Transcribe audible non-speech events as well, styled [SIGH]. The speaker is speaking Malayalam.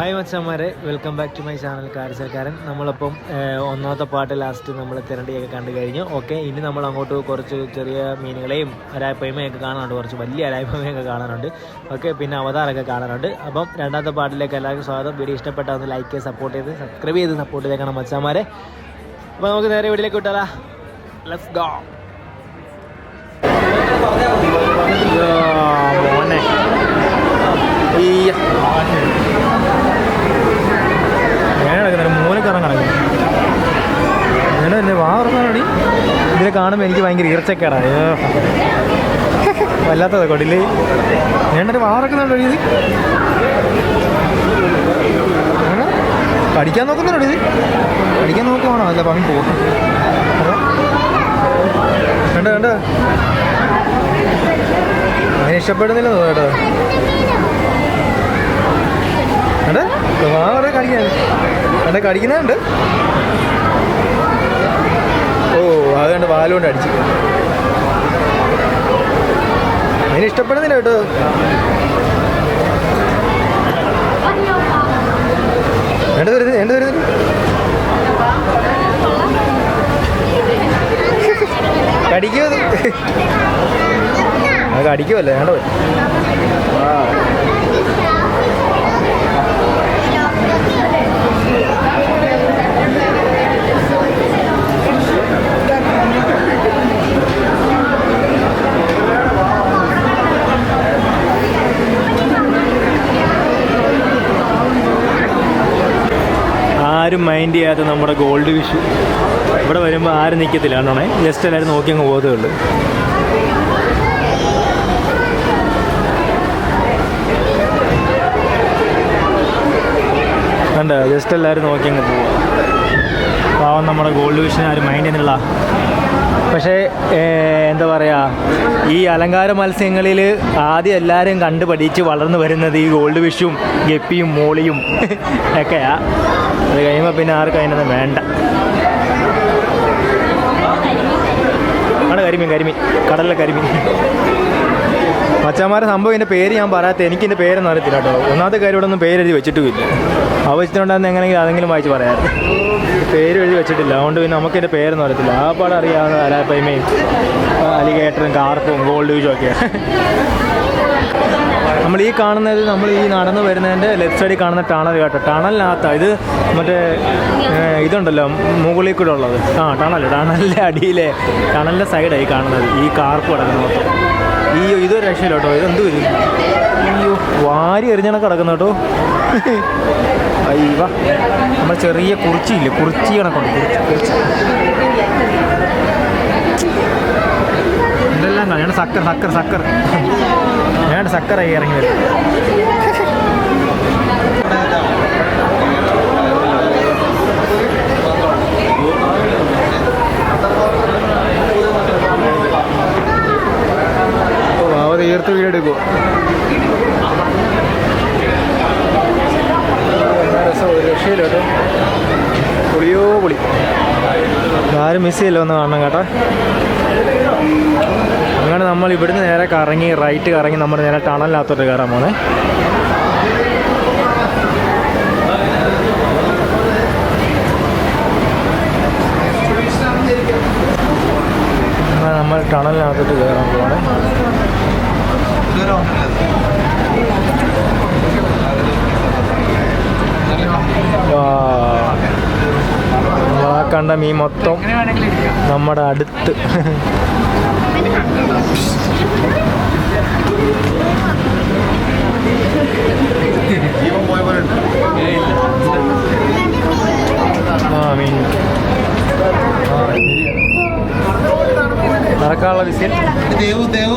മച്ചന്മാരെ. Welcome back to my channel കാരച്ചക്കാരൻ നമ്മളിപ്പം ഒന്നാമത്തെ പാട്ട് ലാസ്റ്റ് നമ്മൾ തിരണ്ടിയൊക്കെ കണ്ടു കഴിഞ്ഞു. ഓക്കെ ഇനി നമ്മൾ അങ്ങോട്ട് കുറച്ച് ചെറിയ മീനുകളെയും അരായ്പയമയൊക്കെ കാണാനുണ്ട്. കുറച്ച് വലിയ അരായ്പമയൊക്കെ കാണാനുണ്ട്. ഓക്കെ പിന്നെ അവതാരമൊക്കെ കാണാനുണ്ട്. അപ്പം രണ്ടാമത്തെ പാട്ടിലേക്ക് എല്ലാവർക്കും സ്വാഗതം. വീഡിയോ ഇഷ്ടപ്പെട്ട ഒന്ന് ലൈക്ക് ചെയ്ത് സപ്പോർട്ട് ചെയ്ത് സബ്സ്ക്രൈബ് ചെയ്ത് സപ്പോർട്ട് ചെയ്തേക്കണം മച്ചന്മാരെ. അപ്പോൾ നമുക്ക് നേരെ വീട്ടിലേക്ക് വിട്ടാലാ. ലെറ്റ്സ് ഗോ മോനെ. ഈ ഞാൻ കിടക്കുന്ന മൂലക്കറം കിടക്കുന്നു ഞാൻ എന്നെ വാ ഉറങ്ങാനടി ഇതിനെ കാണുമ്പോൾ എനിക്ക് ഭയങ്കര ഈർച്ചക്കേടാ. അയ്യോ. വല്ലാത്തത് കൊടിൽ. ഞാൻ എന്റെ വാ ഉറക്കുന്നുണ്ടോ ഇത് പഠിക്കാൻ നോക്കുന്നുണ്ടോ ഇത്? കടിക്കാൻ നോക്കുവാണോ? അല്ല പണി പോകും കണ്ട കണ്ട അങ്ങനെ ഇഷ്ടപ്പെടുന്നില്ല കേട്ടോ. കണ്ട വാറെ കടിക്കാൻ കണ്ട കടിക്കുന്നുണ്ട് അതുകൊണ്ട് വാലുകൊണ്ട് അടിച്ചു അതിന് ഇഷ്ടപ്പെടുന്നില്ല കേട്ടോ. എന്ത് വരുന്നത് എന്ത് വരുന്നത് കടിക്കോ അത്? [LAUGHS] കടിക്കുമല്ലേ വേണ്ട ആരും മൈൻഡ് ചെയ്യാത്ത നമ്മുടെ ഗോൾഡ് വിഷു ഇവിടെ വരുമ്പോൾ ആരും നിൽക്കത്തില്ല കണ്ടോണേ? ജസ്റ്റ് എല്ലാവരും നോക്കി അങ്ങ് പോകത്തേ ഉള്ളൂ. കണ്ട? ജസ്റ്റ് എല്ലാവരും നോക്കി അങ്ങ് പോവാം. പാവം നമ്മുടെ ഗോൾഡ് വിഷനെ ആരും മൈൻഡ് ചെയ്യുന്നില്ല പക്ഷേ എന്താ പറയുക ഈ അലങ്കാര മത്സ്യങ്ങളിൽ ആദ്യം എല്ലാവരും കണ്ട് പഠിച്ച് വളർന്നു വരുന്നത് ഈ ഗോൾഡ് ഫിഷും ഗപ്പിയും മോളിയും [LAUGHS] ഒക്കെയാ. അത് കഴിയുമ്പോൾ പിന്നെ ആർക്കും അതിനൊന്നും വേണ്ട. ആണ് കരിമീൻ കരിമീൻ. കടലിലെ കരിമീൻ. മച്ചാമാരെ സംഭവം ഇതിന്റെ പേര് ഞാൻ പറയാത്ത എനിക്ക് എന്റെ പേരൊന്നും അറിയത്തില്ല കേട്ടോ. ഒന്നാമത്തെ കാര്യം ഇവിടെ ഒന്നും പേരെഴുതി വെച്ചിട്ടുമില്ല. ആവശ്യത്തിനുണ്ടാകുന്ന എങ്ങനെയെങ്കിലും അതെങ്കിലും വായിച്ച് പറയാറ് പേര് എഴുതി വെച്ചിട്ടില്ല. അതുകൊണ്ട് പിന്നെ നമുക്ക് എന്റെ പേരൊന്നും അറിയത്തില്ല. ആ പാടം അറിയാവുന്ന അലാപ്പയ്മയും അലിഗേറ്ററും കാർപ്പും ഗോൾഡ് ഫിഷും ഒക്കെ. നമ്മൾ ഈ കാണുന്നത് നമ്മൾ ഈ നടന്നു വരുന്നതിന്റെ ലെഫ്റ്റ് സൈഡിൽ കാണുന്ന ടണൽ കേട്ടോ. ടണലിനകത്താണ് ഇത് മറ്റേ ഇതുണ്ടല്ലോ മുകളിൽ കൂടെ ഉള്ളത്. ആ ടണൽ ടണലിന്റെ അടിയിലെ ടണലിന്റെ സൈഡായി കാണുന്നത് ഈ കാർപ്പ് കിടക്കുന്ന മൊത്തം. ഈ ഇതൊരു രക്ഷയില്ല കേട്ടോ. ഇതെന്തു വരും? അയ്യോ വാരി എറിഞ്ഞണ കിടക്കുന്ന കേട്ടോ. അയ്യവ നമ്മൾ ചെറിയ കുറിച്ചിയില്ലേ കുറിച്ചി കണക്കുണ്ട്. ഇതെല്ലാം ഞാൻ സക്കർ സക്കർ സക്കർ. ഞാൻ സക്കറായി ഇറങ്ങി വരും. തീർത്ത് വീടെടുക്കും ഒരു രക്ഷയില്ല കേട്ടോ പൊളിയോ പൊളി. ആരും മിസ് ചെയ്യില്ല ഒന്ന് കാണണം കേട്ടോ. അങ്ങനെ നമ്മൾ ഇവിടുന്ന് നേരെ കറങ്ങി റൈറ്റ് കറങ്ങി നമ്മൾ നേരെ ടണലിനകത്തോട്ട് കയറാൻ പോണേ. നമ്മൾ ടണലിനകത്തോട്ട് കയറാൻ പോവാണ് നമ്മളാ കണ്ട മീൻ മൊത്തം നമ്മുടെ അടുത്ത്. ആ മീൻ. ആ, നടക്കാനുള്ള വിസിൽ ദേവു ദേവു.